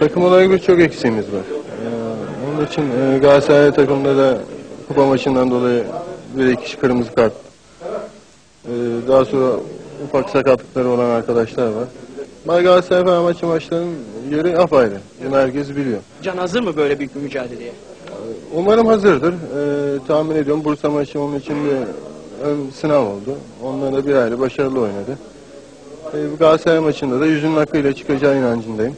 takım olarak biz çok eksiğimiz var. Ee, onun için e, Galatasaray takımda da kupa maçından dolayı bir iki kişi kırmızı kart. Ee, daha sonra ufak sakatlıkları olan arkadaşlar var. Ama Galatasaray Fenerbahçe maçlarının yeri apayrı. Bunu herkes biliyor. Can hazır mı böyle büyük bir mücadeleye? Umarım hazırdır. Ee, tahmin ediyorum Bursa maçı onun için bir ön sınav oldu. Onlar da bir ayrı başarılı oynadı. Ee, Galatasaray maçında da yüzünün hakkıyla çıkacağı inancındayım.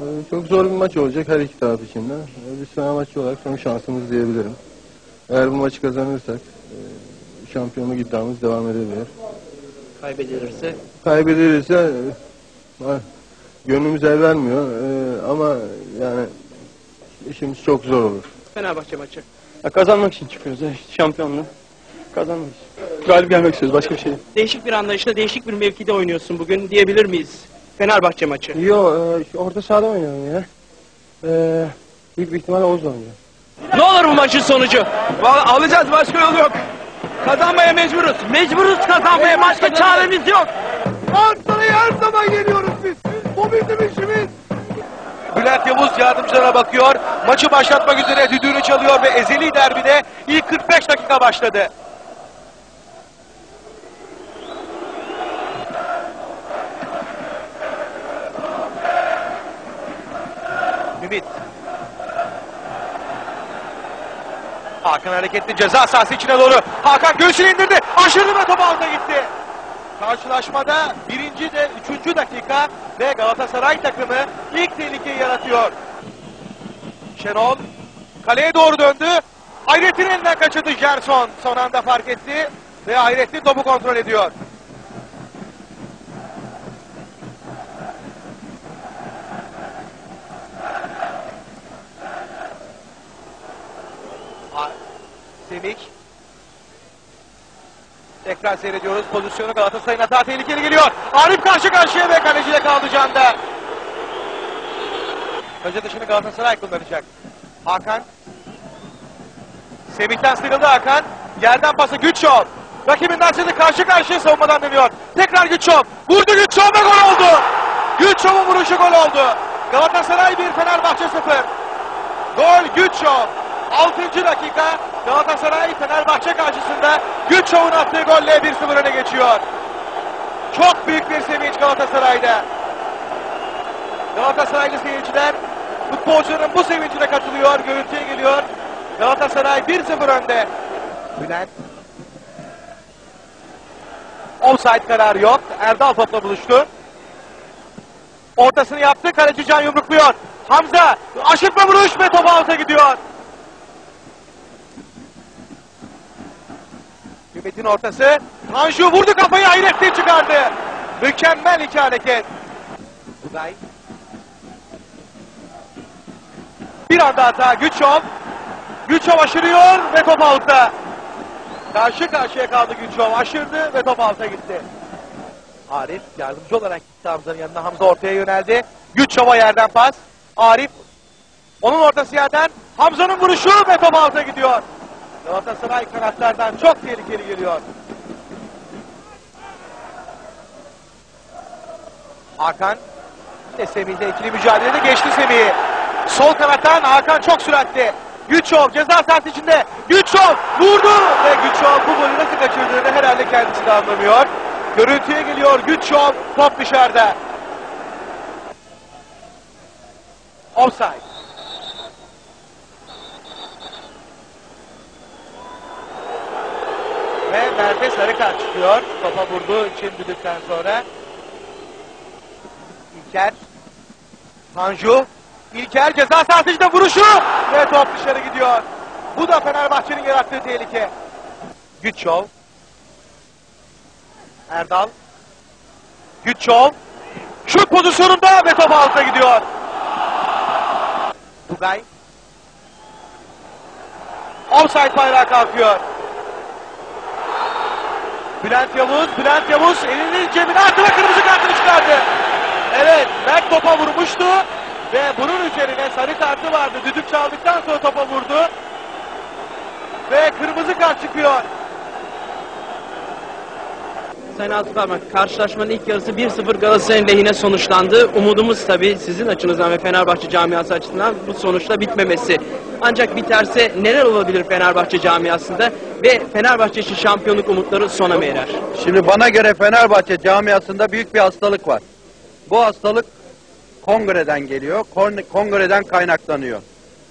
Ee, çok zor bir maç olacak her iki taraf için de. Ee, biz Fenerbahçe olarak son şansımız diyebilirim. Eğer bu maçı kazanırsak e, şampiyonluk iddiamız devam edebilir. Kaybedilirse Kaybedilirse e, gönlümüz el vermiyor Ee, ama yani işimiz çok zor olur. Fenerbahçe maçı. Ya kazanmak için çıkıyoruz. ya, şampiyonluğu. Kazanmak için. Galip gelmek istiyoruz. Başka bir şey değil. Değişik bir anlayışla değişik bir mevkide oynuyorsun bugün diyebilir miyiz? Fenerbahçe maçı. Yo, e, orta sahada oynuyorum ya. E, büyük bir ihtimalle Oğuz oynuyor. Ne olur bu maçın sonucu? Vallahi alacağız. Başka yol yok. Kazanmaya mecburuz. Mecburuz kazanmaya. Başka çaremiz yok. Aksaray'a her zaman geliyoruz biz. Bu bizim işimiz. Bülent Yavuz yardımcılara bakıyor. Maçı başlatmak üzere düdüğünü çalıyor ve ezeli derbide ilk 45 dakika başladı. Ümit. Hakan hareketli ceza sahası içine doğru. Hakan göğsünü indirdi. Aşırı ve top ağza gitti. Karşılaşmada birinci de üçüncü dakika ve Galatasaray takımı ilk tehlikeyi yaratıyor. Şenol kaleye doğru döndü. Hayrettin elinden kaçırdı Gerson. Son anda fark etti ve Hayrettin topu kontrol ediyor. Semih Tekrar seyrediyoruz. Pozisyonu Galatasaray'ın hata tehlikeli geliyor. Arif karşı karşıya ve kaleciyle kaldı Can'da. Kaleci dışını Galatasaray kullanacak. Hakan. Semih'ten sıyrıldı Hakan. Yerden pası Güçşov. Rakibinden sizi karşı karşıya savunmadan dönüyor. Tekrar Güçşov. Vurdu Güçşov ve gol oldu. Güçşov'un vuruşu gol oldu. Galatasaray 1 Fenerbahçe 0. Gol Güçşov. 6. dakika Galatasaray Fenerbahçe karşısında Güçşov'un attığı golle 1-0 öne geçiyor. Çok büyük bir sevinç Galatasaray'da. Galatasaraylı seyirciler futbolcuların bu sevincine katılıyor, görüntüye geliyor. Galatasaray 1-0 önde. Bülent. Offside kararı yok. Erdal topla buluştu. Ortasını yaptı. Kaleci Can yumrukluyor. Hamza aşırtma vuruş ve top out'a gidiyor. Ümit'in ortası. Tanju vurdu kafayı Hayrettin çıkardı. Mükemmel iki hareket. Tugay. Bir anda hata Güçov. Güçov aşırıyor ve top out'ta. Karşı karşıya kaldı Güçov. Aşırdı ve top out'a gitti. Arif yardımcı olarak gitti Hamza'nın yanına. Hamza ortaya yöneldi. Güçov'a yerden pas. Arif onun ortası yerden Hamza'nın vuruşu ve top out'a gidiyor. Galatasaray kanatlardan çok tehlikeli geliyor. Hakan yine Semih'le ikili mücadelede geçti Semih'i. Sol kanattan Hakan çok süratli. Güçov ceza sahası içinde. Güçov vurdu ve Güçov bu golü nasıl kaçırdığını herhalde kendisi de anlamıyor. Görüntüye geliyor Güçov top dışarıda. Offside. Ve Mert'e sarı kart çıkıyor. Topa vurduğu için düdükten sonra. İlker. Tanju. İlker ceza sahası içinde vuruşu. Ve top dışarı gidiyor. Bu da Fenerbahçe'nin yarattığı tehlike. Güçov. Erdal. Güçov. Şut pozisyonunda ve top alta gidiyor. Tugay. Offside bayrağı kalkıyor. Bülent Yavuz, Bülent Yavuz elini cebine attı ve kırmızı kartını çıkardı. Evet, Berk topa vurmuştu ve bunun üzerine sarı kartı vardı. Düdük çaldıktan sonra topa vurdu. Ve kırmızı kart çıkıyor. Sayın Altıparmak, karşılaşmanın ilk yarısı 1-0 Galatasaray'ın lehine sonuçlandı. Umudumuz tabii sizin açınızdan ve Fenerbahçe camiası açısından bu sonuçla bitmemesi. Ancak biterse neler olabilir Fenerbahçe camiasında ve Fenerbahçe için şampiyonluk umutları sona mı erer? Şimdi bana göre Fenerbahçe camiasında büyük bir hastalık var. Bu hastalık kongreden geliyor, kon- kongreden kaynaklanıyor.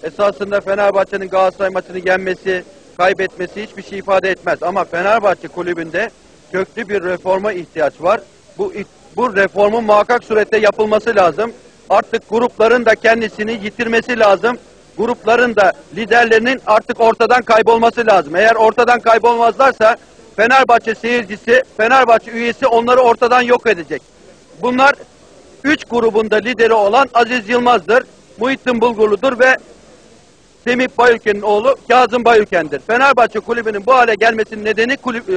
Esasında Fenerbahçe'nin Galatasaray maçını yenmesi, kaybetmesi hiçbir şey ifade etmez. Ama Fenerbahçe kulübünde köklü bir reforma ihtiyaç var. Bu bu reformun muhakkak surette yapılması lazım. Artık grupların da kendisini yitirmesi lazım. Grupların da liderlerinin artık ortadan kaybolması lazım. Eğer ortadan kaybolmazlarsa Fenerbahçe seyircisi, Fenerbahçe üyesi onları ortadan yok edecek. Bunlar üç grubunda lideri olan Aziz Yılmaz'dır, Muhittin Bulgurlu'dur ve Semih Bayülken'in oğlu Kazım Bayülken'dir. Fenerbahçe kulübünün bu hale gelmesinin nedeni kulüp, eee,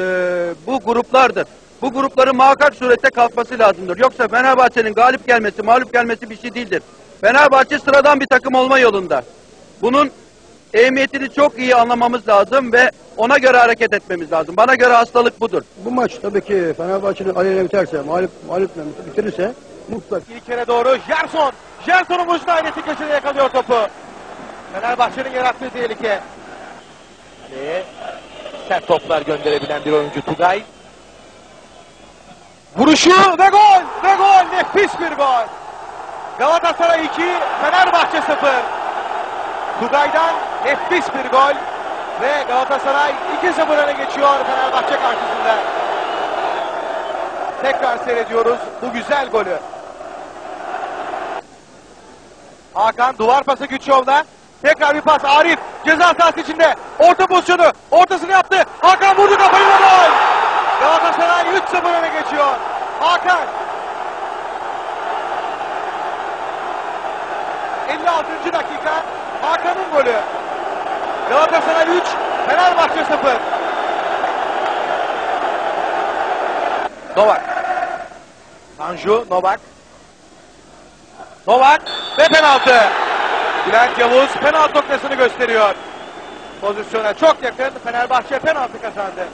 bu gruplardır. Bu grupların muhakkak surette kalkması lazımdır. Yoksa Fenerbahçe'nin galip gelmesi, mağlup gelmesi bir şey değildir. Fenerbahçe sıradan bir takım olma yolunda. Bunun ehemmiyetini çok iyi anlamamız lazım ve ona göre hareket etmemiz lazım. Bana göre hastalık budur. Bu maç tabii ki Fenerbahçe'nin aleyhine biterse, mağlup, mağlup bitirirse mutlak İlk kere doğru Gerson. Gerson'un vücudu ayneti köşede yakalıyor topu. Fenerbahçe'nin yarattığı tehlike. Kaleye sert toplar gönderebilen bir oyuncu Tugay. Vuruşu ve gol! Ve gol! Nefis bir gol! Galatasaray 2, Fenerbahçe 0. Tugay'dan nefis bir gol. Ve Galatasaray 2-0 öne geçiyor Fenerbahçe karşısında. Tekrar seyrediyoruz bu güzel golü. Hakan duvar pası Güçov'da. Tekrar bir pas Arif ceza sahası içinde. Orta pozisyonu ortasını yaptı. Hakan vurdu kafayı ve gol. Galatasaray 3-0 öne geçiyor. Hakan. 56. dakika Hakan'ın golü. Galatasaray 3, Fenerbahçe 0. Novak. Tanju Novak. Novak ve penaltı. Bülent Yavuz penaltı noktasını gösteriyor. Pozisyona çok yakın. Fenerbahçe penaltı kazandı.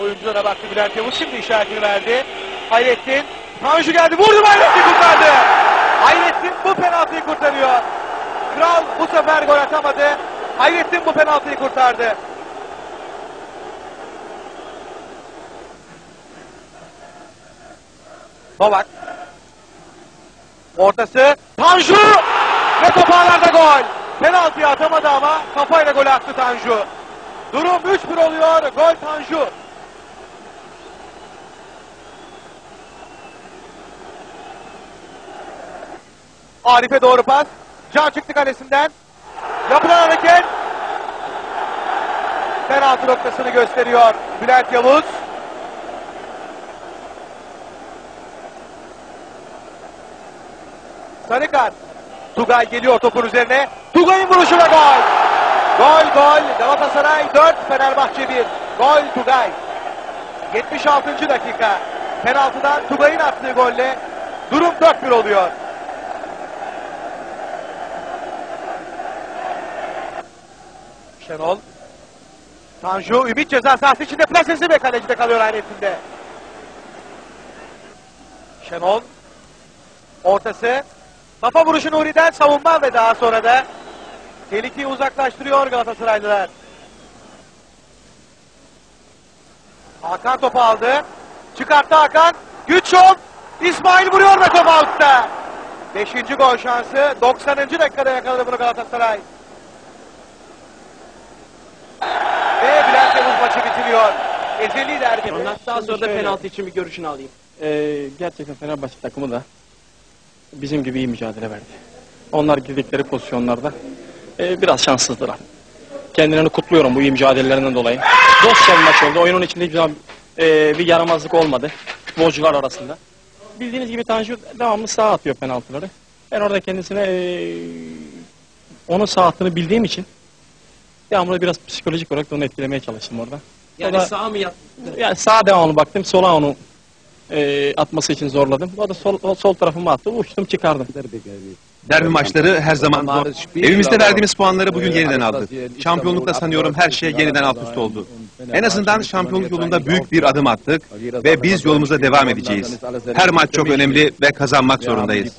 Oyunculara baktı Bülent Yavuz. Şimdi işaretini verdi. Hayrettin. Tanju geldi. Vurdu Hayrettin kurtardı. Hayrettin bu penaltıyı kurtarıyor. Kral bu sefer gol atamadı. Hayrettin bu penaltıyı kurtardı. Novak. Ortası Tanju ve top ağlarda gol. Penaltıyı atamadı ama kafayla gol attı Tanju. Durum 3-1 oluyor. Gol Tanju. Arif'e doğru pas. Can çıktı kalesinden. Yapılan hareket. Penaltı noktasını gösteriyor Bülent Yavuz. Sarı kart. Tugay geliyor topun üzerine. Tugay'ın vuruşu ve gol. Gol gol. Galatasaray 4, Fenerbahçe 1. Gol Tugay. 76. dakika. Penaltıdan Tugay'ın attığı golle durum 4-1 oluyor. Şenol. Tanju Ümit ceza sahası içinde plasesi ve kalecide kalıyor hayretinde. Şenol. Ortası. Kafa vuruşu Nuri'den savunma ve daha sonra da tehlikeyi uzaklaştırıyor Galatasaraylılar. Hakan topu aldı. Çıkarttı Hakan. Güç şov. İsmail vuruyor ve top altta. Beşinci gol şansı. 90. dakikada yakaladı bunu Galatasaray. Ve Bülent Yavuz maçı bitiriyor. Ezeli derbi. Ondan daha sonra da penaltı için bir görüşünü alayım. Ee, gerçekten Fenerbahçe takımı da bizim gibi iyi mücadele verdi. Onlar girdikleri pozisyonlarda e, biraz şanssızdılar. Kendilerini kutluyorum bu iyi mücadelelerinden dolayı. Dostça bir maç oldu. Oyunun içinde hiçbir zaman e, bir yaramazlık olmadı. Futbolcular arasında. Bildiğiniz gibi Tanju devamlı sağa atıyor penaltıları. Ben orada kendisine e, onun sağ attığını bildiğim için devamlı biraz psikolojik olarak da onu etkilemeye çalıştım orada. Yani da- sağ mı yat? yani sağa devamlı baktım, sola onu e, atması için zorladım. O da sol, o sol tarafıma attı, uçtum çıkardım. Derbi maçları her zaman zor. Evimizde verdiğimiz puanları bugün yeniden aldık. Şampiyonlukta sanıyorum her şey yeniden alt üst oldu. En azından şampiyonluk yolunda büyük bir adım attık ve biz yolumuza devam edeceğiz. Her maç çok önemli ve kazanmak zorundayız.